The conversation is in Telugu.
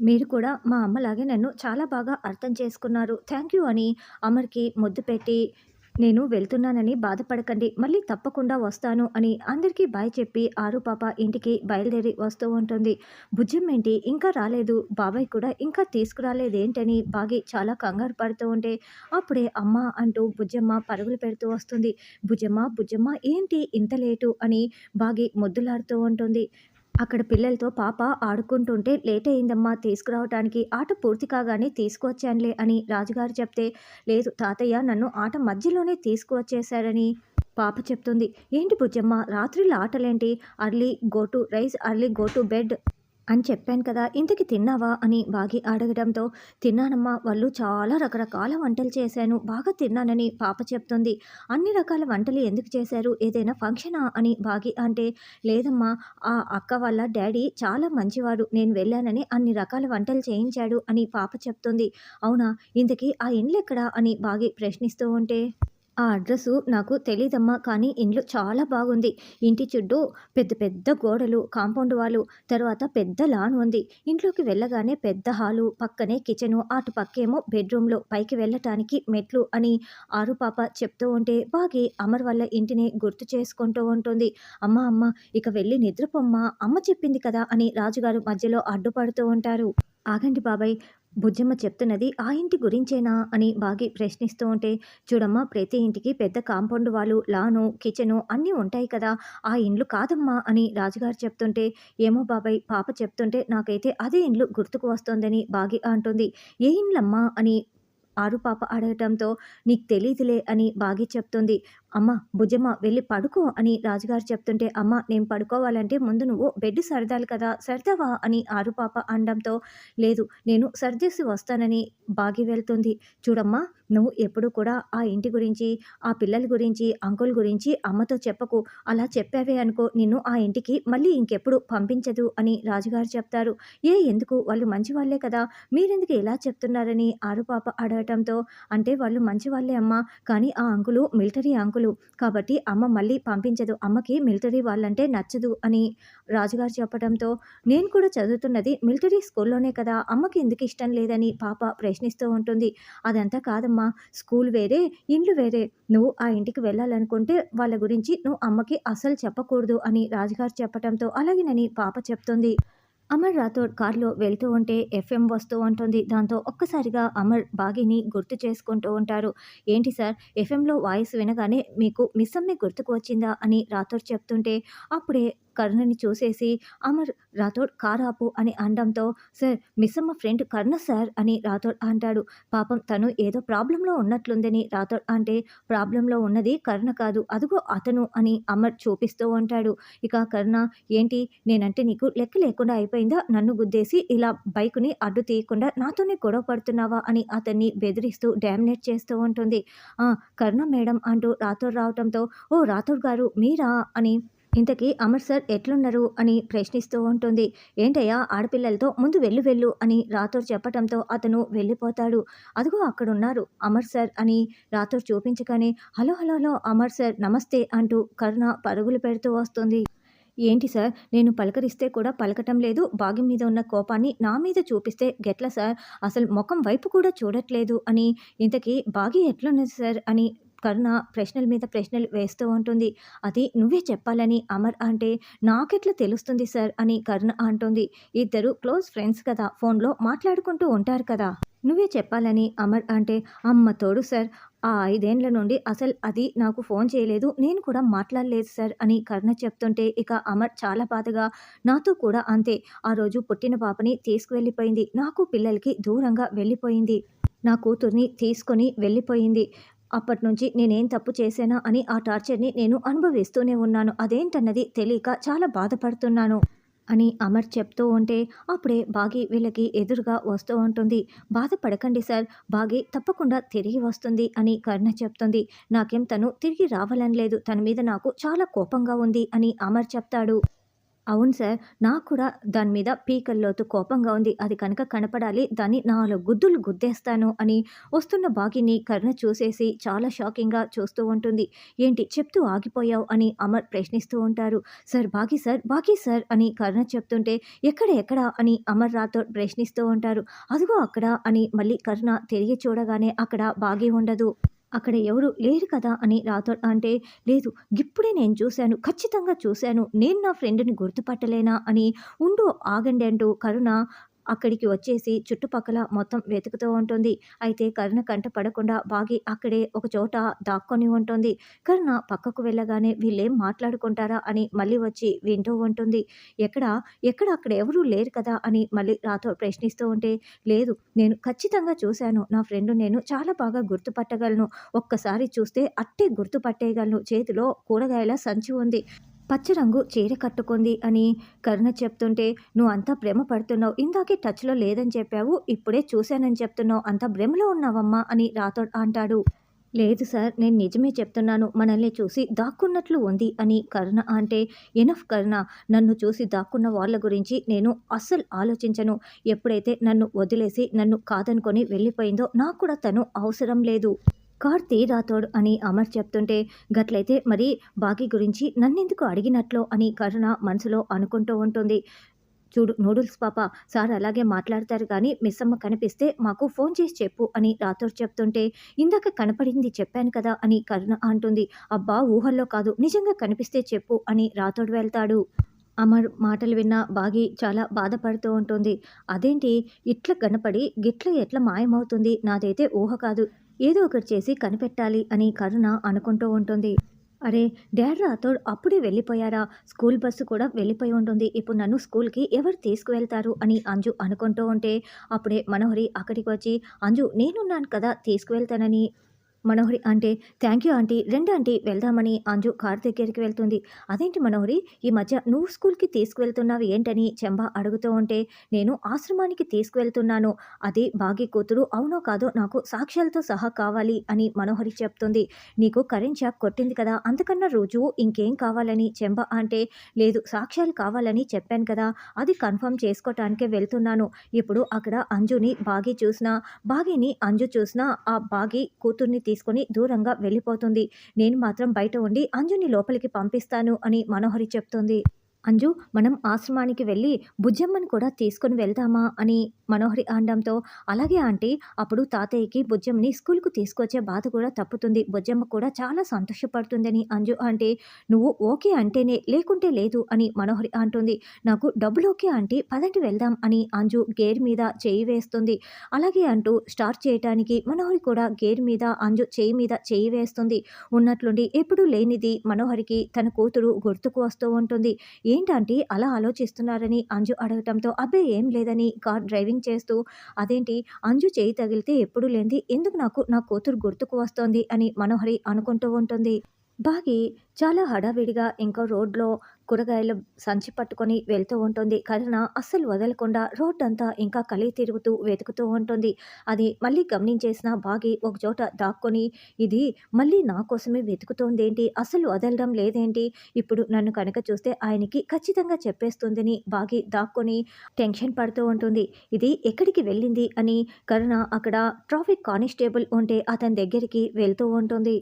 మీరు కూడా మా అమ్మలాగే నన్ను చాలా బాగా అర్థం చేసుకున్నారు. థ్యాంక్ యూ అని అమర్‌కి ముద్దు పెట్టి, నేను వెళ్తున్నానని బాధపడకండి. మళ్ళీ తప్పకుండా వస్తాను అని అందరికీ బాయ్ చెప్పి ఆరు పాప ఇంటికి బయలుదేరి వస్తూ ఉంటుంది. బుజ్జమ్మేంటి ఇంకా రాలేదు, బాబాయ్ కూడా ఇంకా తీసుకురాలేదేంటని బాగి చాలా కంగారు పడుతూ ఉంటే, అప్పుడే అమ్మ అంటూ బుజ్జమ్మ పరుగులు పెడుతూ వస్తుంది. భుజమ్మ భుజమ్మ ఏంటి ఇంత లేటు అని బాగి ముద్దులాడుతూ ఉంటుంది. అక్కడ పిల్లలతో పాప ఆడుకుంటుంటే లేట్ అయిందమ్మా తీసుకురావటానికి. ఆట పూర్తి కాగానే తీసుకువచ్చానులే అని రాజుగారు చెప్తే, లేదు తాతయ్య నన్ను ఆట మధ్యలోనే తీసుకువచ్చేశారని పాప చెప్తుంది. ఏంటి బుజ్జమ్మ రాత్రిలో ఆటలేంటి? Early go to rise early go to bed అని చెప్పాను కదా! ఇంతకి తిన్నావా? అని బాగి అడగడంతో, తిన్నానమ్మా వాళ్ళు చాలా రకరకాల వంటలు చేశాను. బాగా తిన్నానని పాప చెప్తుంది. అన్ని రకాల వంటలు ఎందుకు చేశారు? ఏదైనా ఫంక్షనా? అని బాగి అంటే, లేదమ్మా ఆ అక్క వాళ్ళ డాడీ చాలా మంచివారు. నేను వెళ్ళానని అన్ని రకాల వంటలు చేయించాడు అని పాప చెప్తుంది. అవునా? ఇంతకీ ఆ ఇండ్లు ఎక్కడా అని బాగి ప్రశ్నిస్తూ ఉంటే ఆ అడ్రస్సు నాకు తెలీదమ్మా కానీ ఇండ్లు చాలా బాగుంది. ఇంటి చుట్టూ పెద్ద పెద్ద గోడలు, కాంపౌండ్ వాళ్ళు తర్వాత పెద్ద లాన్ ఉంది. ఇంట్లోకి వెళ్ళగానే పెద్ద హాలు, పక్కనే కిచెను, అటు పక్కేమో బెడ్రూమ్లో పైకి వెళ్ళటానికి మెట్లు అని ఆరు పాప చెప్తూ ఉంటే బాగి అమర్ వాళ్ళ ఇంటిని గుర్తు చేసుకుంటూ ఉంటుంది. అమ్మ అమ్మ ఇక వెళ్ళి నిద్రపోమ్మా! అమ్మ చెప్పింది కదా! అని రాజుగారు మధ్యలో అడ్డుపడుతూ ఉంటారు. ఆగండి బాబాయ్! బుజ్జమ్మ చెప్తున్నది ఆ ఇంటి గురించేనా? అని బాగి ప్రశ్నిస్తూ ఉంటే, చూడమ్మా ప్రతి ఇంటికి పెద్ద కాంపౌండ్ వాళ్ళు లాను, కిచెను అన్నీ ఉంటాయి కదా! ఆ ఇండ్లు కాదమ్మా అని రాజుగారు చెప్తుంటే, ఏమో బాబాయ్ పాప చెప్తుంటే నాకైతే అదే ఇండ్లు గుర్తుకు వస్తోందని బాగి అంటుంది. ఏ ఇండ్లమ్మా? అని ఆరు పాప అడగటంతో, నీకు తెలీదులే అని బాగి చెప్తుంది. అమ్మ భుజమ్మ వెళ్ళి పడుకో అని రాజుగారు చెప్తుంటే, అమ్మ నేను పడుకోవాలంటే ముందు నువ్వు బెడ్ సర్దాలి కదా! సర్దావా? అని ఆరు పాప అనడంతో, లేదు నేను సర్దేసి వస్తానని బాగి వెళ్తుంది. చూడమ్మా నువ్వు ఎప్పుడు కూడా ఆ ఇంటి గురించి, ఆ పిల్లల గురించి, అంకుల్ గురించి అమ్మతో చెప్పకు. అలా చెప్పావే అనుకో నిన్ను ఆ ఇంటికి మళ్ళీ ఇంకెప్పుడు పంపించదు అని రాజుగారు చెప్తారు. ఏ ఎందుకు? వాళ్ళు మంచివాళ్ళే కదా! మీరెందుకు ఇలా చెప్తున్నారని ఆరు పాప అడగటంతో, అంటే వాళ్ళు మంచివాళ్ళే అమ్మా! కానీ ఆ అంకులు మిలిటరీ అంకులు. కాబట్టి అమ్మ మళ్ళీ పంపించదు. అమ్మకి మిలిటరీ వాళ్ళంటే నచ్చదు అని రాజుగారు చెప్పడంతో, నేను కూడా చదువుతున్నది మిలిటరీ స్కూల్లోనే కదా! అమ్మకి ఎందుకు ఇష్టం లేదని పాప ప్రశ్నిస్తూ ఉంటుంది. అదంతా కాదమ్మా! స్కూల్ వేరే, ఇండ్లు వేరే. నువ్వు ఆ ఇంటికి వెళ్ళాలనుకుంటే వాళ్ళ గురించి నువ్వు అమ్మకి అస్సలు చెప్పకూడదు అని రాజుగారు చెప్పడంతో అలాగేనని పాప చెప్తుంది. అమర్ రాథోడ్ కారులో వెళ్తూ ఉంటే ఎఫ్ఎం వస్తూ ఉంటుంది. దాంతో ఒక్కసారిగా అమర్ బాగిని గుర్తు చేసుకుంటూ ఉంటారు. ఏంటి సార్ ఎఫ్ఎంలో వాయిస్ వినగానే మీకు మిస్సమ్మే గుర్తుకు వచ్చిందా? అని రాథోడ్ చెప్తుంటే, అప్పుడే కర్ణని చూసేసి అమర్ రాథోడ్ కారాపు అని అనడంతో, sir Missamma friend Karna sir అని రాథోడ్ అంటాడు. పాపం తను ఏదో ప్రాబ్లంలో ఉన్నట్లుందని రాథోడ్ అంటే, ప్రాబ్లంలో ఉన్నది కర్ణ కాదు అదుగో అతను అని అమర్ చూపిస్తూ ఉంటాడు. ఇక కర్ణ ఏంటి నేనంటే నీకు లెక్క లేకుండా అయిపోయిందా? నన్ను గుద్దేసి ఇలా బైకుని అడ్డు తీయకుండా నాతోనే గొడవ పడుతున్నావా? అని అతన్ని బెదిరిస్తూ డామినేట్ చేస్తూ ఉంటుంది. కర్ణ మేడం అంటూ రాథోడ్ రావటంతో, ఓ రాథోడ్ గారు మీరా? అని ఇంతకీ అమర్ సార్ ఎట్లున్నారు అని ప్రశ్నిస్తూ ఉంటుంది. ఏంటయ్యా ఆడపిల్లలతో ముందు వెళ్ళు వెళ్ళు అని రాథోర్ చెప్పటంతో అతను వెళ్ళిపోతాడు. అదిగో అక్కడున్నారు అమర్ సార్ అని Rathore చూపించగానే, hello hello hello Amar sir నమస్తే అంటూ కరుణ పరుగులు పెడుతూ వస్తుంది. ఏంటి సార్ నేను పలకరిస్తే కూడా పలకటం లేదు. బాగి మీద ఉన్న కోపాన్ని నా మీద చూపిస్తే గెట్లా సార్? అసలు ముఖం వైపు కూడా చూడట్లేదు అని ఇంతకీ బాగి ఎట్లున్నది సార్? అని కరుణ ప్రశ్నల మీద ప్రశ్నలు వేస్తూ ఉంటుంది. అది నువ్వే చెప్పాలని అమర్ అంటే, నాకెట్లా తెలుస్తుంది సార్? అని కరుణ అంటుంది. ఇద్దరు క్లోజ్ ఫ్రెండ్స్ కదా! ఫోన్‌లో మాట్లాడుకుంటూ ఉంటారు కదా! నువ్వే చెప్పాలని అమర్ అంటే, అమ్మ తోడు సార్ ఆ ఐదేండ్ల నుండి అసలు అది నాకు ఫోన్ చేయలేదు. నేను కూడా మాట్లాడలేదు సార్ అని కర్ణ చెప్తుంటే, ఇక అమర్ చాలా బాధగా నాతో కూడా అంతే. ఆ రోజు పుట్టిన పాపని తీసుకువెళ్ళిపోయింది. నాకు పిల్లలకి దూరంగా వెళ్ళిపోయింది. నా కూతుర్ని తీసుకొని వెళ్ళిపోయింది. అప్పటి నుంచి నేనేం తప్పు చేశానా అని ఆ టార్చర్‌ని నేను అనుభవిస్తూనే ఉన్నాను. అదేంటన్నది తెలియక చాలా బాధపడుతున్నాను. అని అమర్ చెప్తూ ఉంటే, అప్పుడే బాగి వీళ్ళకి ఎదురుగా వస్తూ ఉంటుంది. బాధపడకండి సార్ బాగి తప్పకుండా తిరిగి వస్తుంది అని కర్ణ చెప్తుంది. నాకేం తను తిరిగి రావాలని లేదు. తన మీద నాకు చాలా కోపంగా ఉంది అని అమర్ చెప్తాడు. అవును సార్. నాకు కూడా దాని మీద పీకల్లోతు కోపంగా ఉంది. అది కనుక కనపడాలి దాన్ని నాలుగు గుద్దులు గుద్దేస్తాను అని వస్తున్న బాగిని కరుణ చూసేసి చాలా షాకింగ్‌గా చూస్తూ ఉంటుంది. ఏంటి చెప్తూ ఆగిపోయావు అని అమర్ ప్రశ్నిస్తూ ఉంటారు. సార్ బాకీ సార్, బాకీ సార్ అని కరుణ చెప్తుంటే ఎక్కడ ఎక్కడ అని అమర్ రాథోడ్ ప్రశ్నిస్తూ ఉంటారు. అదిగో అక్కడ అని మళ్ళీ కరుణ తిరిగి చూడగానే అక్కడ బాగీ ఉండదు. అక్కడ ఎవరు లేరు కదా అని రాతో అంటే, లేదు ఇప్పుడే నేను చూశాను. ఖచ్చితంగా చూశాను. నేను నా ఫ్రెండ్‌ని గుర్తుపట్టలేనా అని ఉండు ఆగండి అంటూ కరుణ అక్కడికి వచ్చేసి చుట్టుపక్కల మొత్తం వెతుకుతూ ఉంటుంది. అయితే కరుణ కంట పడకుండా బాగి అక్కడే ఒక చోట దాక్కొని ఉంటుంది. కరుణ పక్కకు వెళ్ళగానే వీళ్ళేం మాట్లాడుకుంటారా అని మళ్ళీ వచ్చి వింటూ ఉంటుంది. ఎక్కడ, ఎక్కడ అక్కడ ఎవరూ లేరు కదా అని మళ్ళీ రాతో ప్రశ్నిస్తూ ఉంటే, లేదు నేను ఖచ్చితంగా చూశాను. నా ఫ్రెండ్ నేను చాలా బాగా గుర్తుపట్టగలను. ఒక్కసారి చూస్తే అట్టే గుర్తుపట్టేయగలను. చేతిలో కూరగాయల సంచి ఉంది. పచ్చ రంగు చీర కట్టుకుంది అని కరుణ చెప్తుంటే, నువ్వు అంతా ప్రేమ పడుతున్నావు. ఇందాకే టచ్‌లో లేదని చెప్పావు. ఇప్పుడే చూశానని చెప్తున్నావు. అంత భ్రమలో ఉన్నావమ్మా అని రాథోడ్ అంటాడు. లేదు సార్. నేను నిజమే చెప్తున్నాను. మనల్ని చూసి దాక్కున్నట్లు ఉంది అని కరుణ అంటే, ఎనఫ్ కరుణ. నన్ను చూసి దాక్కున్న వాళ్ళ గురించి నేను అస్సలు ఆలోచించను. ఎప్పుడైతే నన్ను వదిలేసి నన్ను కాదనుకొని వెళ్ళిపోయిందో నాకు కూడా తను అవసరం లేదు. కార్తి రాతోడ్ అని అమర్ చెప్తుంటే, గట్లయితే మరి బాగీ గురించి నన్నెందుకు అడిగినట్లో అని కరుణ మనసులో అనుకుంటూ ఉంటుంది. చూడు నూడిల్స్ పాప సార్ అలాగే మాట్లాడతారు గానీ మిస్సమ్మ కనిపిస్తే మాకు ఫోన్ చేసి చెప్పు అని రాథోడ్ చెప్తుంటే, ఇందాక కనపడింది చెప్పాను కదా అని కరుణ అంటుంది. అబ్బా! ఊహల్లో కాదు నిజంగా కనిపిస్తే చెప్పు అని రాథోడ్ వెళ్తాడు. అమర్ మాటలు విన్న బాగి చాలా బాధపడుతూ ఉంటుంది. అదేంటి ఇట్ల కనపడి గిట్ల ఎట్ల మాయమవుతుంది? నాదైతే ఊహ కాదు. ఏదో ఒకటి చేసి కనిపెట్టాలి అని కరుణ అనుకుంటూ ఉంటుంది. అరే! డాడ్ రాథోడ్ అప్పుడే వెళ్ళిపోయారా? స్కూల్ బస్సు కూడా వెళ్ళిపోయి ఉంటుంది. ఇప్పుడు నన్ను స్కూల్‌కి ఎవరు తీసుకువెళ్తారు అని అంజు అనుకుంటూ ఉంటే, అప్పుడే మనోహరి అక్కడికి వచ్చి, అంజు నేనున్నాను కదా తీసుకువెళ్తానని మనోహరి అంటే, థ్యాంక్ యూ ఆంటీ. రెండు ఆంటీ వెళ్దామని అంజు కారు దగ్గరికి వెళ్తుంది. అదేంటి మనోహరి ఈ మధ్య నువ్వు స్కూల్‌కి తీసుకువెళ్తున్నావు ఏంటని చెంబ అడుగుతూ ఉంటే, నేను ఆశ్రమానికి తీసుకువెళ్తున్నాను. అది బాగీ కూతురు అవునో కాదో నాకు సాక్ష్యాలతో సహా కావాలి అని మనోహరి చెప్తుంది. నీకు కరెంట్ షాక్ కొట్టింది కదా! అంతకన్నా రోజు ఇంకేం కావాలని చెంబ అంటే, లేదు సాక్ష్యాలు కావాలని చెప్పాను కదా! అది కన్ఫర్మ్ చేసుకోవటానికే వెళ్తున్నాను. ఇప్పుడు అక్కడ అంజుని బాగి చూసినా, బాగిని అంజు చూసినా ఆ బాగి కూతుర్ని తీసుకుని దూరంగా వెళ్ళిపోతుంది. నేను మాత్రం బయట ఉండి అంజుని లోపలికి పంపిస్తాను అని మనోహరి చెప్తుంది. అంజు మనం ఆశ్రమానికి వెళ్ళి బుజ్జమ్మని కూడా తీసుకొని వెళ్దామా అని మనోహరి అనడంతో, అలాగే ఆంటీ. అప్పుడు తాతయ్యకి బుజ్జమ్మని స్కూల్‌కు తీసుకొచ్చే బాధ కూడా తప్పుతుంది. బుజ్జమ్మ కూడా చాలా సంతోషపడుతుందని అంజు అంటే, నువ్వు ఓకే అంటేనే లేకుంటే లేదు అని మనోహరి అంటుంది. నాకు డబ్బులు ఓకే ఆంటీ. పదంటి వెళ్దాం అని అంజు గేర్ మీద చేయి వేస్తుంది. అలాగే అంటూ స్టార్ట్ చేయటానికి మనోహరి కూడా గేర్ మీద అంజు చేయి మీద చేయి వేస్తుంది. ఉన్నట్లుండి ఎప్పుడూ లేనిది మనోహరికి తన కూతురు గుర్తుకు వస్తూ ఉంటుంది. ఏంటంటే అలా ఆలోచిస్తున్నారని అంజు అడగటంతో, అబ్బే ఏం లేదని కార్ డ్రైవింగ్ చేస్తూ, అదేంటి అంజు చేయి తగిలితే ఎప్పుడు లేనిది ఎందుకు నాకు నా కూతురు గుర్తుకు వస్తోంది అని మనోహరి అనుకుంటూ ఉంటుంది. బాగీ చాలా హడావిడిగా ఇంకా రోడ్‌లో కూరగాయలు సంచి పట్టుకొని వెళ్తూ ఉంటుంది. కరుణ అస్సలు వదలకుండా రోడ్డంతా ఇంకా కలి తిరుగుతూ వెతుకుతూ ఉంటుంది. అది మళ్ళీ గమనించేసిన బాగీ ఒకచోట దాక్కొని, ఇది మళ్ళీ నా కోసమే వెతుకుతోందేంటి? అస్సలు వదలడం లేదేంటి? ఇప్పుడు నన్ను కనుక చూస్తే ఆయనకి ఖచ్చితంగా చెప్పేస్తుందని బాగి దాక్కొని టెన్షన్ పడుతూ ఉంటుంది. ఇది ఎక్కడికి వెళ్ళింది అని కరుణ అక్కడ ట్రాఫిక్ కానిస్టేబుల్ ఉంటే అతని దగ్గరికి వెళ్తూ ఉంటుంది.